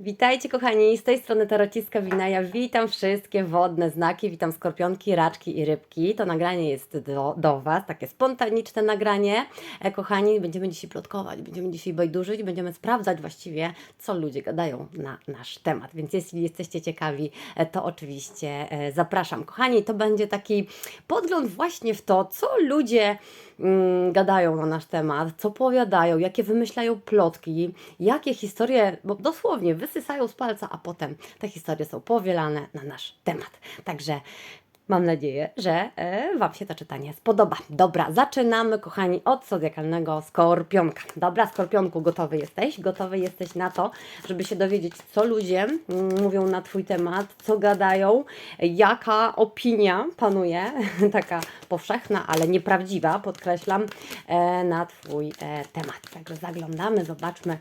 Witajcie kochani, z tej strony Tarociska Winaja. Witam wszystkie wodne znaki, witam skorpionki, raczki i rybki. To nagranie jest do, do Was, takie spontaniczne nagranie. E, kochani, będziemy dzisiaj plotkować, będziemy dzisiaj bajdurzyć, będziemy sprawdzać właściwie, co ludzie gadają na nasz temat. Więc jeśli jesteście ciekawi, e, to oczywiście e, zapraszam. Kochani, to będzie taki podgląd właśnie w to, co ludzie mm, gadają na nasz temat, co powiadają, jakie wymyślają plotki, jakie historie, bo dosłownie wysysają z palca, a potem te historie są powielane na nasz temat. Także mam nadzieję, że e, Wam się to czytanie spodoba. Dobra, zaczynamy, kochani, od zodiakalnego skorpionka. Dobra, skorpionku, gotowy jesteś? Gotowy jesteś na to, żeby się dowiedzieć, co ludzie mm, mówią na Twój temat, co gadają, jaka opinia panuje, taka powszechna, ale nieprawdziwa, podkreślam, e, na Twój e, temat. Także zaglądamy, zobaczmy,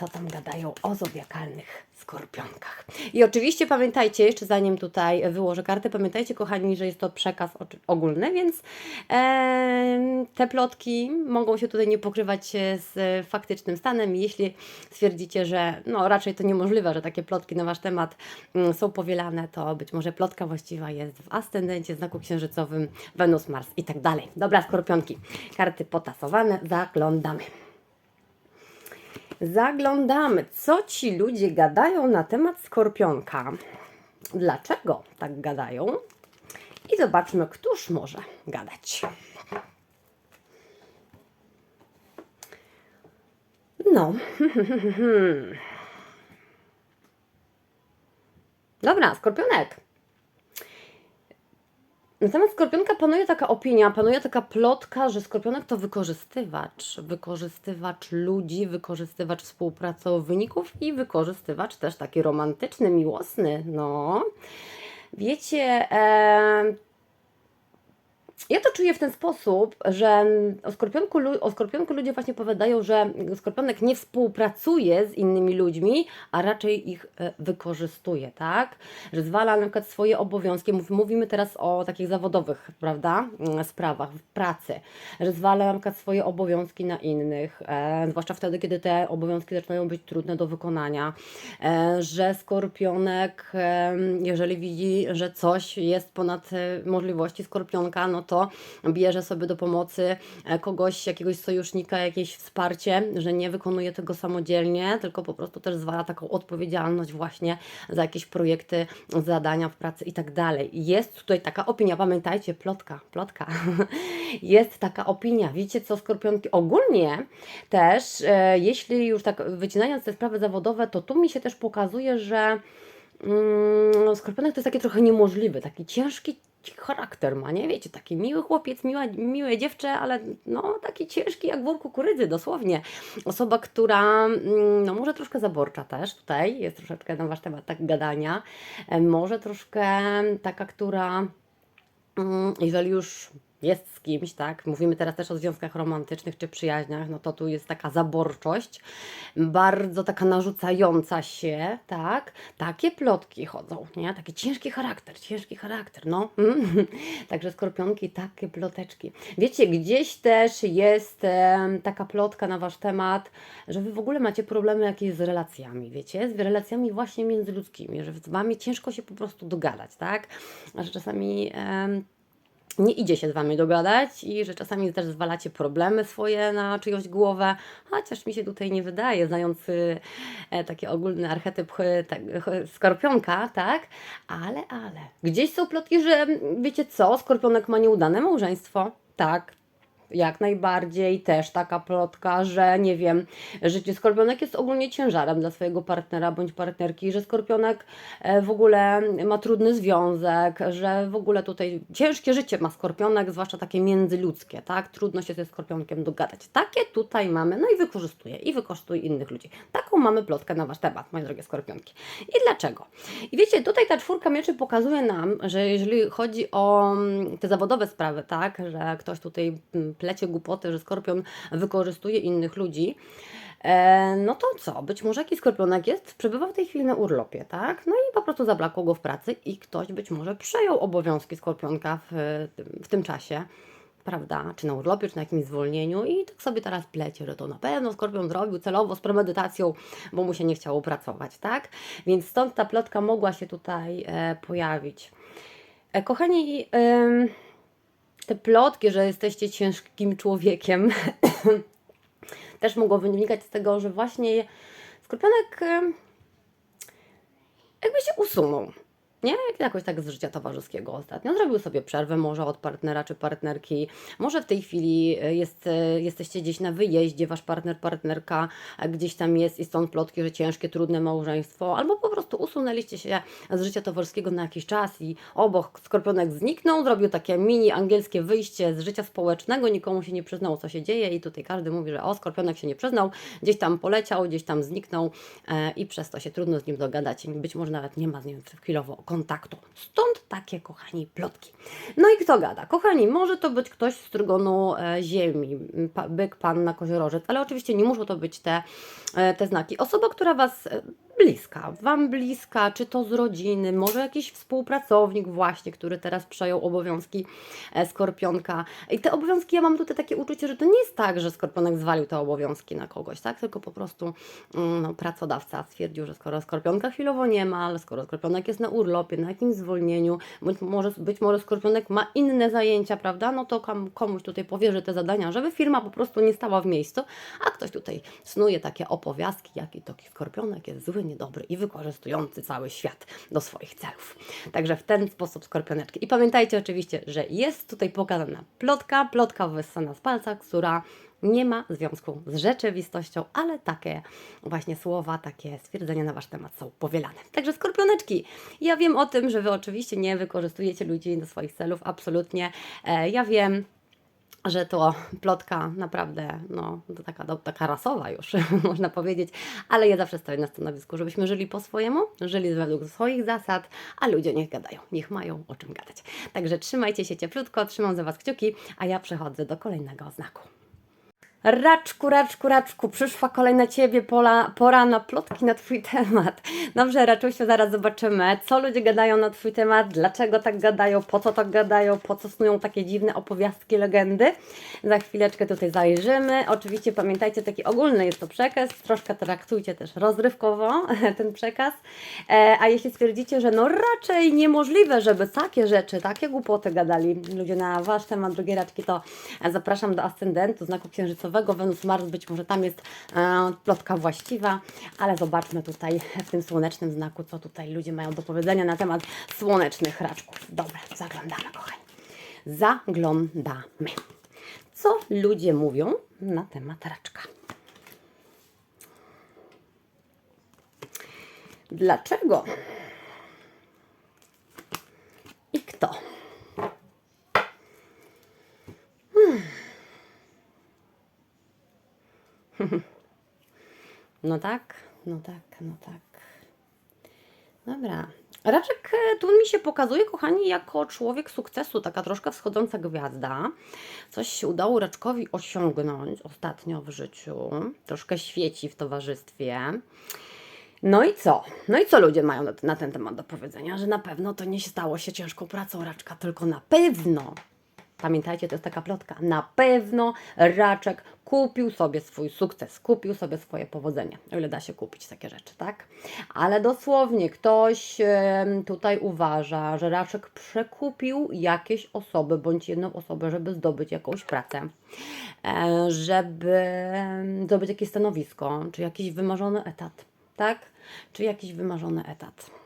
co tam gadają o zodiakalnych skorpionkach. I oczywiście pamiętajcie, jeszcze zanim tutaj wyłożę kartę, pamiętajcie kochani, że jest to przekaz ogólny, więc em, te plotki mogą się tutaj nie pokrywać e, z faktycznym stanem. Jeśli stwierdzicie, że no raczej to niemożliwe, że takie plotki na Wasz temat mm, są powielane, to być może plotka właściwa jest w ascendencie, znaku księżycowym, Wenus, Mars i tak dalej. Dobra, skorpionki, karty potasowane, zaglądamy. Zaglądamy, co ci ludzie gadają na temat skorpionka. Dlaczego tak gadają? I zobaczmy, któż może gadać. No. Dobra, skorpionek. Na temat skorpionka panuje taka opinia, panuje taka plotka, że skorpionek to wykorzystywacz. Wykorzystywacz ludzi, wykorzystywacz współpracowników i wykorzystywacz też taki romantyczny, miłosny. No. Wiecie, ja to czuję w ten sposób, że o skorpionku, o skorpionku ludzie właśnie powiadają, że skorpionek nie współpracuje z innymi ludźmi, a raczej ich e, wykorzystuje, tak? Że zwala na przykład swoje obowiązki. Mów- Mówimy teraz o takich zawodowych, prawda? Mm, Sprawach, w pracy. Że zwala na przykład swoje obowiązki na innych, e, zwłaszcza wtedy, kiedy te obowiązki zaczynają być trudne do wykonania. E, że skorpionek, e, jeżeli widzi, że coś jest ponad e, możliwości skorpionka, no to bierze sobie do pomocy e, kogoś, jakiegoś sojusznika, jakieś wsparcie, że nie wykonuje tego samodzielnie, tylko po prostu też zwala taką odpowiedzialność właśnie za jakieś projekty, zadania w pracy i tak dalej. Jest tutaj taka opinia, pamiętajcie, plotka, plotka. Jest taka opinia. Wiecie co, skorpionki ogólnie też, e, jeśli już tak wycinając te sprawy zawodowe, to tu mi się też pokazuje, że Mm, Skorpionek to jest takie trochę niemożliwy, taki ciężki charakter ma, nie? Wiecie, taki miły chłopiec, miła, miłe dziewczę, ale no taki ciężki jak wór kukurydzy, dosłownie. Osoba, która mm, no może troszkę zaborcza też tutaj, jest troszeczkę na wasz temat tak gadania, E, może troszkę taka, która Mm, jeżeli już jest z kimś, tak, mówimy teraz też o związkach romantycznych czy przyjaźniach, no to tu jest taka zaborczość, bardzo taka narzucająca się, tak, takie plotki chodzą, nie, taki ciężki charakter, ciężki charakter, no, także skorpionki, takie ploteczki. Wiecie, gdzieś też jest em, taka plotka na Wasz temat, że Wy w ogóle macie problemy jakieś z relacjami, wiecie, z relacjami właśnie międzyludzkimi, że z Wami ciężko się po prostu dogadać, tak, a że czasami... em, nie idzie się z Wami dogadać i że czasami też zwalacie problemy swoje na czyjąś głowę, chociaż mi się tutaj nie wydaje, znając y, e, taki ogólny archetyp y, tak, y, skorpionka, tak? Ale, ale. Gdzieś są plotki, że mm, wiecie co, skorpionek ma nieudane małżeństwo. Tak, jak najbardziej też taka plotka, że nie wiem, życie skorpionek jest ogólnie ciężarem dla swojego partnera bądź partnerki, że skorpionek e, w ogóle ma trudny związek, że w ogóle tutaj ciężkie życie ma skorpionek, zwłaszcza takie międzyludzkie, tak? Trudno się ze skorpionkiem dogadać. Takie tutaj mamy, no i wykorzystuje i wykorzystuje innych ludzi. Taką mamy plotkę na wasz temat, moje drogie skorpionki. I dlaczego? I wiecie, tutaj ta czwórka mieczy pokazuje nam, że jeżeli chodzi o mm, te zawodowe sprawy, tak, że ktoś tutaj mm, plecie głupoty, że skorpion wykorzystuje innych ludzi, e, no to co? Być może jakiś skorpionek jest, przebywa w tej chwili na urlopie, tak? No i po prostu zabrakło go w pracy i ktoś być może przejął obowiązki skorpionka w, w tym czasie. prawda, czy na urlopie, czy na jakimś zwolnieniu i tak sobie teraz plecie, że to na pewno Skorpion zrobił celowo z premedytacją, bo mu się nie chciało pracować, tak? Więc stąd ta plotka mogła się tutaj e, pojawić. E, kochani, em, te plotki, że jesteście ciężkim człowiekiem, też mogło wynikać z tego, że właśnie Skorpionek jakby się usunął. Nie? Jak Jakoś tak z życia towarzyskiego ostatnio. Zrobił sobie przerwę może od partnera czy partnerki. Może w tej chwili e, jest, e, jesteście gdzieś na wyjeździe, wasz partner, partnerka gdzieś tam jest i stąd plotki, że ciężkie, trudne małżeństwo. Albo po prostu usunęliście się z życia towarzyskiego na jakiś czas i obok skorpionek zniknął, zrobił takie mini angielskie wyjście z życia społecznego, nikomu się nie przyznał, co się dzieje i tutaj każdy mówi, że o, skorpionek się nie przyznał, gdzieś tam poleciał, gdzieś tam zniknął e, i przez to się trudno z nim dogadać. Być może nawet nie ma z nim chwilowo kontaktu. Stąd takie, kochani, plotki. No i kto gada? Kochani, może to być ktoś z trygonu e, ziemi, byk, panna, koziorożec, ale oczywiście nie muszą to być te, e, te znaki. Osoba, która Was e, bliska, Wam bliska, czy to z rodziny, może jakiś współpracownik właśnie, który teraz przejął obowiązki e, Skorpionka. I te obowiązki, ja mam tutaj takie uczucie, że to nie jest tak, że Skorpionek zwalił te obowiązki na kogoś, tak? Tylko po prostu mm, no, pracodawca stwierdził, że skoro Skorpionka chwilowo nie ma, ale skoro Skorpionek jest na urlopie, na jakimś zwolnieniu, być może, być może Skorpionek ma inne zajęcia, prawda? No to komuś tutaj powierzy te zadania, żeby firma po prostu nie stała w miejscu, a ktoś tutaj snuje takie opowiastki, jaki to Skorpionek jest zły, niedobry i wykorzystujący cały świat do swoich celów. Także w ten sposób Skorpioneczki. I pamiętajcie oczywiście, że jest tutaj pokazana plotka, plotka wyssana z palca, która nie ma związku z rzeczywistością, ale takie właśnie słowa, takie stwierdzenia na Wasz temat są powielane. Także skorpioneczki, ja wiem o tym, że Wy oczywiście nie wykorzystujecie ludzi do swoich celów, absolutnie. E, ja wiem, że to plotka naprawdę, no, to taka, taka rasowa już, można powiedzieć, ale ja zawsze stoję na stanowisku, żebyśmy żyli po swojemu, żyli według swoich zasad, a ludzie niech gadają, niech mają o czym gadać. Także trzymajcie się cieplutko, trzymam za Was kciuki, a ja przechodzę do kolejnego znaku. Raczku, raczku, raczku, przyszła kolejna Ciebie pola, pora na plotki na Twój temat. Dobrze, Raczusiu, zaraz zobaczymy, co ludzie gadają na Twój temat, dlaczego tak gadają, po co tak gadają, po co snują takie dziwne opowiastki, legendy. Za chwileczkę tutaj zajrzymy. Oczywiście pamiętajcie, taki ogólny jest to przekaz, troszkę traktujcie też rozrywkowo ten przekaz. E, a jeśli stwierdzicie, że no raczej niemożliwe, żeby takie rzeczy, takie głupoty gadali ludzie na Wasz temat, drugie raczki, to zapraszam do ascendentu, znaku księżycowego, Wenus, Mars, być może tam jest e, plotka właściwa, ale zobaczmy tutaj w tym słonecznym znaku, co tutaj ludzie mają do powiedzenia na temat słonecznych raczków. Dobra, zaglądamy, kochani. Zaglądamy. Co ludzie mówią na temat raczka? Dlaczego? I kto? No tak, no tak, no tak. Dobra. Raczek e, tu mi się pokazuje, kochani, jako człowiek sukcesu, taka troszkę wschodząca gwiazda. Coś się udało Raczkowi osiągnąć ostatnio w życiu. Troszkę świeci w towarzystwie. No i co? No i co ludzie mają na, na ten temat do powiedzenia? Że na pewno to nie stało się ciężką pracą Raczka, tylko na pewno Pamiętajcie, to jest taka plotka. Na pewno Raczek kupił sobie swój sukces, kupił sobie swoje powodzenie. O ile da się kupić takie rzeczy, tak? Ale dosłownie ktoś tutaj uważa, że Raczek przekupił jakieś osoby bądź jedną osobę, żeby zdobyć jakąś pracę, e, żeby zdobyć jakieś stanowisko, czy jakiś wymarzony etat, tak? Czy jakiś wymarzony etat.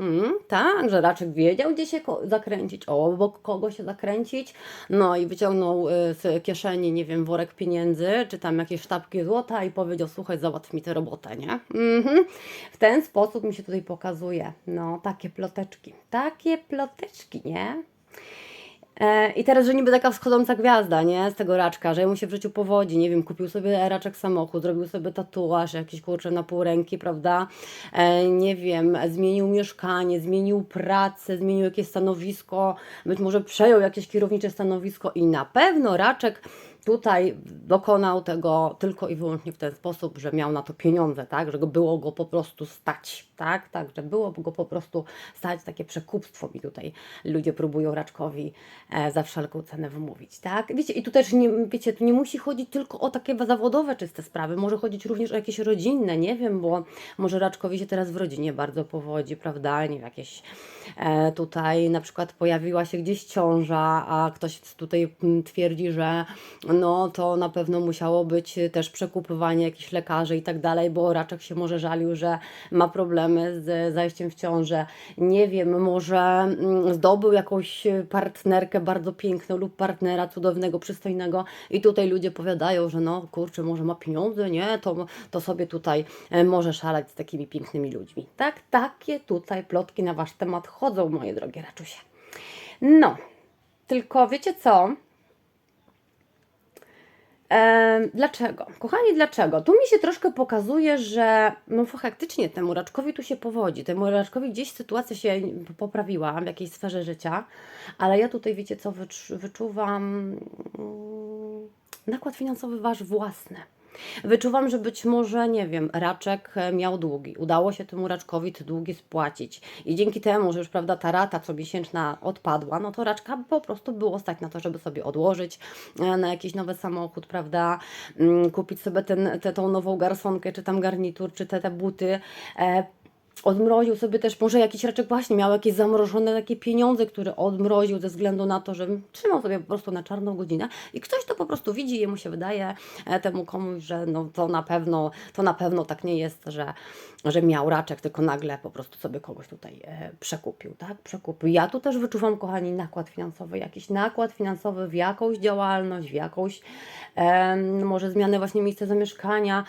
Mm, tak, że Raczek wiedział, gdzie się zakręcić, obok kogo się zakręcić, no i wyciągnął y, z kieszeni, nie wiem, worek pieniędzy, czy tam jakieś sztabki złota i powiedział, słuchaj, załatw mi tę robotę, nie? Mhm. W ten sposób mi się tutaj pokazuje, no, takie ploteczki, takie ploteczki, nie? E, I teraz, że niby taka wschodząca gwiazda, nie? Z tego raczka, że mu się w życiu powodzi, nie wiem, kupił sobie raczek samochód, zrobił sobie tatuaż jakiś kurczę na pół ręki, prawda? E, nie wiem, zmienił mieszkanie, zmienił pracę, zmienił jakieś stanowisko, być może przejął jakieś kierownicze stanowisko i na pewno raczek tutaj dokonał tego tylko i wyłącznie w ten sposób, że miał na to pieniądze, tak, że było go po prostu stać, tak, tak, że było go po prostu stać, takie przekupstwo mi tutaj ludzie próbują Raczkowi e, za wszelką cenę wymówić, tak, wiecie, i tu też nie, wiecie, tu nie musi chodzić tylko o takie zawodowe czyste sprawy, może chodzić również o jakieś rodzinne, nie wiem, bo może Raczkowi się teraz w rodzinie bardzo powodzi, prawda, nie wiem, jakieś e, tutaj na przykład pojawiła się gdzieś ciąża, a ktoś tutaj mm, twierdzi, że no to na pewno musiało być też przekupywanie jakichś lekarzy i tak dalej, bo Raczek się może żalił, że ma problemy z zajściem w ciążę. Nie wiem, może mm, zdobył jakąś partnerkę bardzo piękną lub partnera cudownego, przystojnego i tutaj ludzie powiadają, że no kurczę, może ma pieniądze, nie, to, to sobie tutaj e, może szalać z takimi pięknymi ludźmi. Tak, takie tutaj plotki na Wasz temat chodzą, moje drogie raczusie. No, tylko wiecie co? Dlaczego? Kochani, dlaczego? Tu mi się troszkę pokazuje, że no faktycznie temu raczkowi tu się powodzi. Temu raczkowi gdzieś sytuacja się poprawiła w jakiejś sferze życia, ale ja tutaj wiecie co wycz- wyczuwam mm, nakład finansowy wasz własny. Wyczuwam, że być może, nie wiem, raczek e, miał długi. Udało się temu raczkowi te długi spłacić. I dzięki temu, że już prawda, ta rata co miesięczna odpadła, no to raczka po prostu było stać na to, żeby sobie odłożyć e, na jakiś nowy samochód, prawda? Mm, Kupić sobie ten, tę tą nową garsonkę, czy tam garnitur, czy te, te buty. Odmroził sobie też może jakiś raczek właśnie miał jakieś zamrożone takie pieniądze, które odmroził ze względu na to, że trzymał sobie po prostu na czarną godzinę i ktoś to po prostu widzi i jemu się wydaje e, temu komuś, że no to na pewno, to na pewno tak nie jest, że, że miał raczek, tylko nagle po prostu sobie kogoś tutaj e, przekupił, tak? Przekupił. Ja tu też wyczuwam, kochani, nakład finansowy, jakiś nakład finansowy w jakąś działalność, w jakąś może zmianę właśnie miejsca zamieszkania.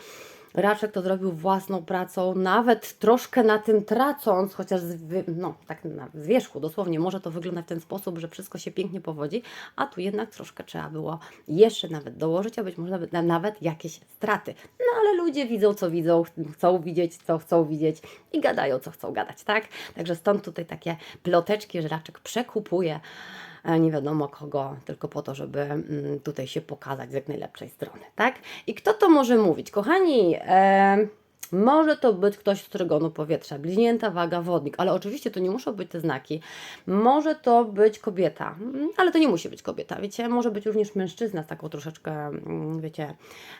Raczek to zrobił własną pracą, nawet troszkę na tym tracąc, chociaż z, no, tak na wierzchu dosłownie może to wygląda w ten sposób, że wszystko się pięknie powodzi, a tu jednak troszkę trzeba było jeszcze nawet dołożyć, a być może nawet, nawet jakieś straty. No ale ludzie widzą, co widzą, chcą widzieć, co chcą widzieć i gadają, co chcą gadać, tak? Także stąd tutaj takie ploteczki, że Raczek przekupuje nie wiadomo kogo, tylko po to, żeby mm, tutaj się pokazać z jak najlepszej strony, tak? I kto to może mówić? Kochani, e, może to być ktoś z trygonu powietrza, bliźnięta, waga, wodnik, ale oczywiście to nie muszą być te znaki. Może to być kobieta, ale to nie musi być kobieta, wiecie, może być również mężczyzna z taką troszeczkę, mm, wiecie,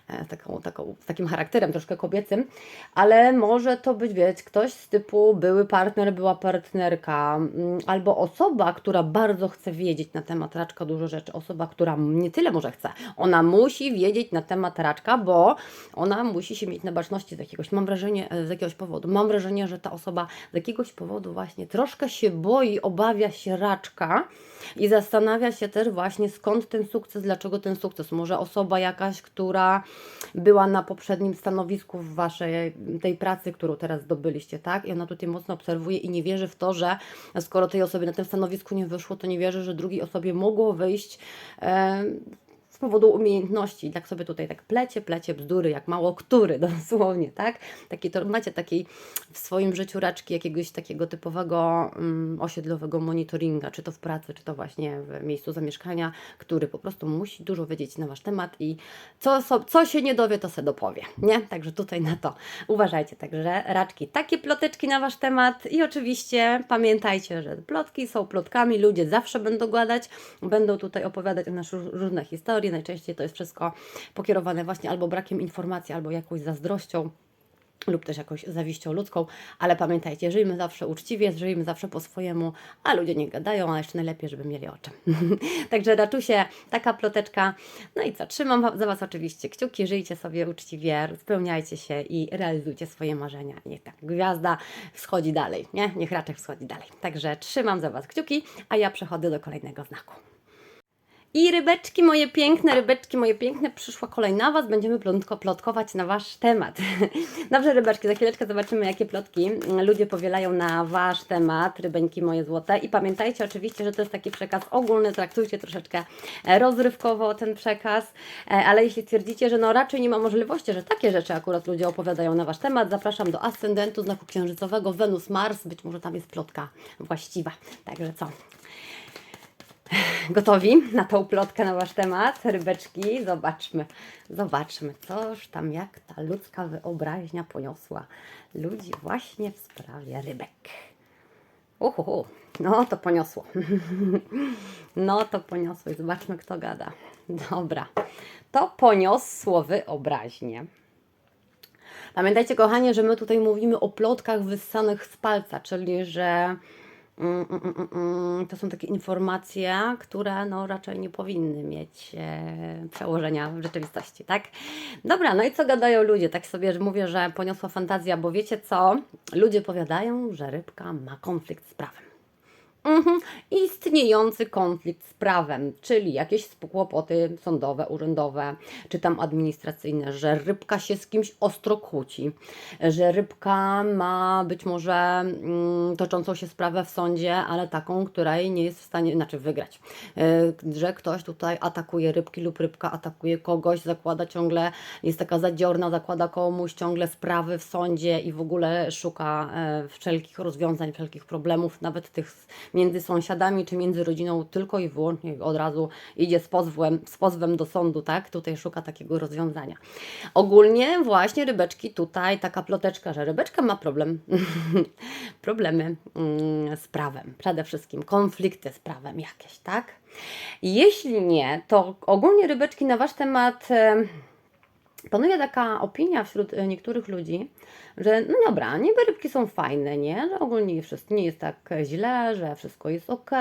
e, taką, taką, z takim charakterem troszkę kobiecym, ale może to być, wiecie, ktoś z typu były partner, była partnerka, mm, albo osoba, która bardzo chce wiedzieć na temat raczka dużo rzeczy, osoba, która nie tyle może chce, ona musi wiedzieć na temat raczka, bo ona musi się mieć na baczności z jakiegoś, mam wrażenie, e, z jakiegoś powodu, mam wrażenie, że ta osoba z jakiegoś powodu właśnie troszkę się boi, obawia się raczka i zastanawia się też właśnie skąd ten sukces, dlaczego ten sukces. Może osoba jakaś, która była na poprzednim stanowisku w waszej tej pracy, którą teraz zdobyliście, tak? I ona tutaj mocno obserwuje i nie wierzy w to, że skoro tej osobie na tym stanowisku nie wyszło, to nie wierzy, że drugiej osobie mogło wyjść. E, powodu umiejętności, tak sobie tutaj tak plecie, plecie bzdury, jak mało który, dosłownie, tak? Taki, to, macie takiej w swoim życiu raczki jakiegoś takiego typowego um, osiedlowego monitoringa, czy to w pracy, czy to właśnie w miejscu zamieszkania, który po prostu musi dużo wiedzieć na Wasz temat i co, so, co się nie dowie, to se dopowie, nie? Także tutaj na to uważajcie. Także raczki, takie ploteczki na Wasz temat i oczywiście pamiętajcie, że plotki są plotkami, ludzie zawsze będą gadać, będą tutaj opowiadać o nas ró- różne historie, najczęściej to jest wszystko pokierowane właśnie albo brakiem informacji, albo jakąś zazdrością lub też jakąś zawiścią ludzką, ale pamiętajcie, żyjmy zawsze uczciwie, żyjmy zawsze po swojemu, a ludzie nie gadają, a jeszcze najlepiej, żeby mieli o czym. Także raczusie, taka ploteczka. No i co, trzymam za Was oczywiście kciuki, żyjcie sobie uczciwie, spełniajcie się i realizujcie swoje marzenia. Niech ta gwiazda wschodzi dalej, nie? Niech raczek wschodzi dalej. Także trzymam za Was kciuki, a ja przechodzę do kolejnego znaku. I rybeczki moje piękne, rybeczki moje piękne, przyszła kolej na Was, będziemy plotko, plotkować na Wasz temat. Dobrze rybeczki, za chwileczkę zobaczymy jakie plotki ludzie powielają na Wasz temat, rybeńki moje złote. I pamiętajcie oczywiście, że to jest taki przekaz ogólny, traktujcie troszeczkę e, rozrywkowo ten przekaz, e, ale jeśli twierdzicie, że no raczej nie ma możliwości, że takie rzeczy akurat ludzie opowiadają na Wasz temat, zapraszam do ascendentu znaku księżycowego Wenus-Mars, być może tam jest plotka właściwa. Także co? Gotowi na tą plotkę na Wasz temat? Rybeczki, zobaczmy, zobaczmy, coż tam, jak ta ludzka wyobraźnia poniosła ludzi właśnie w sprawie rybek. Uhuhu, no to poniosło. No to poniosło i zobaczmy, kto gada. Dobra, to poniosło wyobraźnię. Pamiętajcie, kochanie, że my tutaj mówimy o plotkach wyssanych z palca, czyli że to są takie informacje, które no, raczej nie powinny mieć e, przełożenia w rzeczywistości, tak? Dobra, no i co gadają ludzie? Tak sobie mówię, że poniosła fantazja, bo wiecie co? Ludzie powiadają, że rybka ma konflikt z prawem. Mhm. Istniejący konflikt z prawem, czyli jakieś kłopoty sądowe, urzędowe, czy tam administracyjne, że rybka się z kimś ostro kłóci, że rybka ma być może mm, toczącą się sprawę w sądzie, ale taką, której nie jest w stanie, znaczy wygrać, Yy, że ktoś tutaj atakuje rybki lub rybka atakuje kogoś, zakłada ciągle, jest taka zadziorna, zakłada komuś ciągle sprawy w sądzie i w ogóle szuka e, wszelkich rozwiązań, wszelkich problemów, nawet tych między sąsiadami czy między rodziną, tylko i wyłącznie od razu idzie z pozwem, z pozwem do sądu, tak? Tutaj szuka takiego rozwiązania. Ogólnie właśnie rybeczki tutaj, taka ploteczka, że rybeczka ma problem, problemy mm, z prawem, przede wszystkim konflikty z prawem jakieś, tak? Jeśli nie, to ogólnie rybeczki na Wasz temat... Panuje taka opinia wśród e, niektórych ludzi, że no dobra, niby rybki są fajne, nie? Że ogólnie wszystko nie jest tak źle, że wszystko jest ok,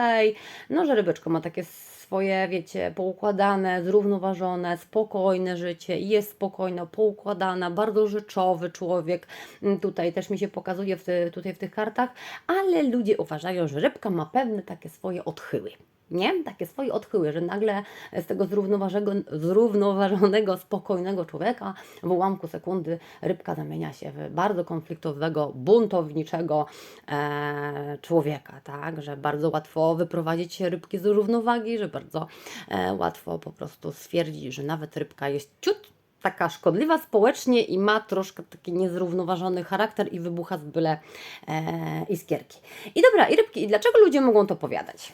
no że rybeczko ma takie swoje, wiecie, poukładane, zrównoważone, spokojne życie, jest spokojna, poukładana, bardzo rzeczowy człowiek. Mm, Tutaj też mi się pokazuje w, tutaj w tych kartach, ale ludzie uważają, że rybka ma pewne takie swoje odchyły nie? Takie swoje odchyły, że nagle z tego zrównoważonego, spokojnego człowieka w ułamku sekundy rybka zamienia się w bardzo konfliktowego, buntowniczego e, człowieka, tak? Że bardzo łatwo wyprowadzić rybki z równowagi, że bardzo e, łatwo po prostu stwierdzić, że nawet rybka jest ciut taka szkodliwa społecznie i ma troszkę taki niezrównoważony charakter i wybucha z byle e, iskierki. I dobra, i rybki, i dlaczego ludzie mogą to powiadać?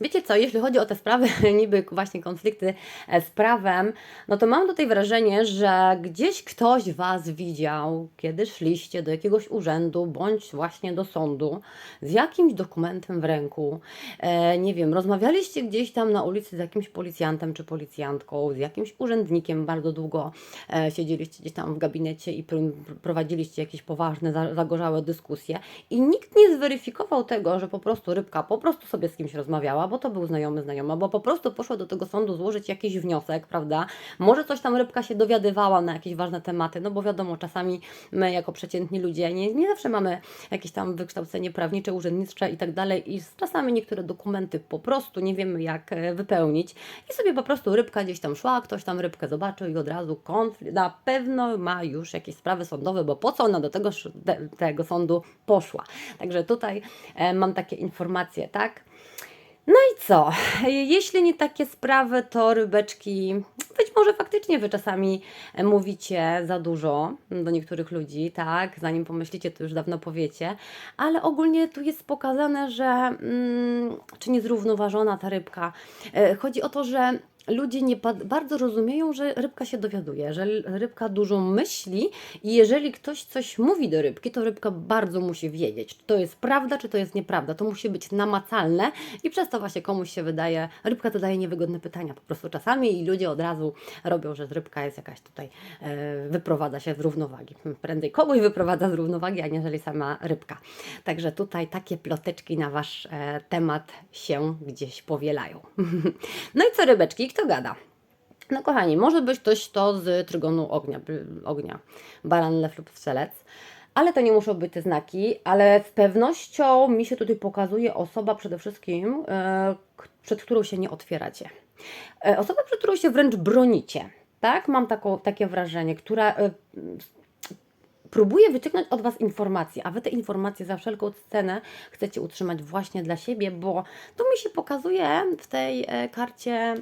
Wiecie co, jeśli chodzi o te sprawy, niby właśnie konflikty e, z prawem, no to mam tutaj wrażenie, że gdzieś ktoś Was widział, kiedy szliście do jakiegoś urzędu bądź właśnie do sądu z jakimś dokumentem w ręku. E, nie wiem, rozmawialiście gdzieś tam na ulicy z jakimś policjantem czy policjantką, z jakimś urzędnikiem bardzo długo e, siedzieliście gdzieś tam w gabinecie i pr- prowadziliście jakieś poważne, za- zagorzałe dyskusje i nikt nie zweryfikował tego, że po prostu rybka po prostu sobie z kimś rozmawiała, bo to był znajomy znajoma, bo po prostu poszła do tego sądu złożyć jakiś wniosek, prawda? Może coś tam rybka się dowiadywała na jakieś ważne tematy, no bo wiadomo, czasami my jako przeciętni ludzie nie, nie zawsze mamy jakieś tam wykształcenie prawnicze, urzędnicze i tak dalej i czasami niektóre dokumenty po prostu nie wiemy jak e, wypełnić i sobie po prostu rybka gdzieś tam szła, ktoś tam rybkę zobaczył i od razu konflikt, na pewno ma już jakieś sprawy sądowe, bo po co ona do tego, tego sądu poszła. Także tutaj e, mam takie informacje, tak? No i co? Jeśli nie takie sprawy, to rybeczki, być może faktycznie wy czasami e, mówicie za dużo do niektórych ludzi, tak? Zanim pomyślicie, to już dawno powiecie, ale ogólnie tu jest pokazane, że mm, czy niezrównoważona ta rybka. E, Chodzi o to, że ludzie nie ba- bardzo rozumieją, że rybka się dowiaduje, że rybka dużo myśli i jeżeli ktoś coś mówi do rybki, to rybka bardzo musi wiedzieć, czy to jest prawda, czy to jest nieprawda. To musi być namacalne i przez to właśnie komuś się wydaje, rybka zadaje niewygodne pytania po prostu czasami i ludzie od razu robią, że rybka jest jakaś tutaj, e, wyprowadza się z równowagi. Hmm, Prędzej kogoś wyprowadza z równowagi, aniżeli sama rybka. Także tutaj takie ploteczki na Wasz e, temat się gdzieś powielają. no i co rybeczki, kto gada? No kochani, może być ktoś to z trygonu ognia, ognia baran, lew lub strzelec, ale to nie muszą być te znaki, ale z pewnością mi się tutaj pokazuje osoba przede wszystkim, e, przed którą się nie otwieracie. E, osoba, przed którą się wręcz bronicie. Tak, mam takie wrażenie, która e, próbuje wyciągnąć od Was informacje, a Wy te informacje za wszelką cenę chcecie utrzymać właśnie dla siebie, bo tu mi się pokazuje w tej karcie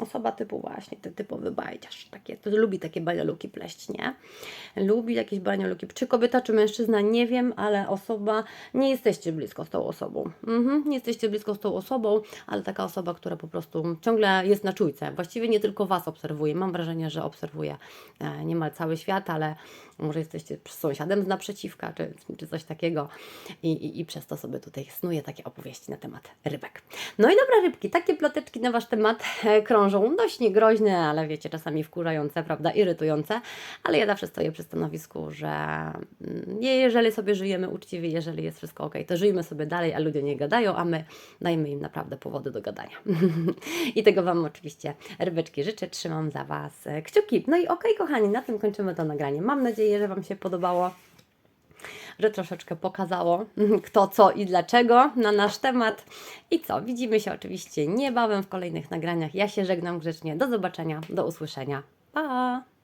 osoba typu właśnie, ty typowy bajdziarz, takie, to lubi takie banialuki pleść, nie? Lubi jakieś banialuki, czy kobieta, czy mężczyzna, nie wiem, ale osoba, nie jesteście blisko z tą osobą. Mhm, nie jesteście blisko z tą osobą, ale taka osoba, która po prostu ciągle jest na czujce. Właściwie nie tylko Was obserwuje, mam wrażenie, że obserwuje e, niemal cały świat, ale może jesteście sąsiadem z naprzeciwka, czy, czy coś takiego I, i, i przez to sobie tutaj snuje takie opowieści na temat rybek. No i dobra rybki, takie ploteczki na Wasz temat e, krążą, dość niegroźne, ale wiecie, czasami wkurzające, prawda, irytujące, ale ja zawsze stoję przy stanowisku, że mm, jeżeli sobie żyjemy uczciwie, jeżeli jest wszystko ok, to żyjmy sobie dalej, a ludzie nie gadają, a my dajmy im naprawdę powody do gadania. I tego Wam oczywiście rybeczki życzę, trzymam za Was kciuki. No i okej, kochani, na tym kończymy to nagranie. Mam nadzieję, że Wam się podobało że troszeczkę pokazało kto, co i dlaczego na nasz temat. I co? Widzimy się oczywiście niebawem w kolejnych nagraniach. Ja się żegnam grzecznie. Do zobaczenia, do usłyszenia. Pa!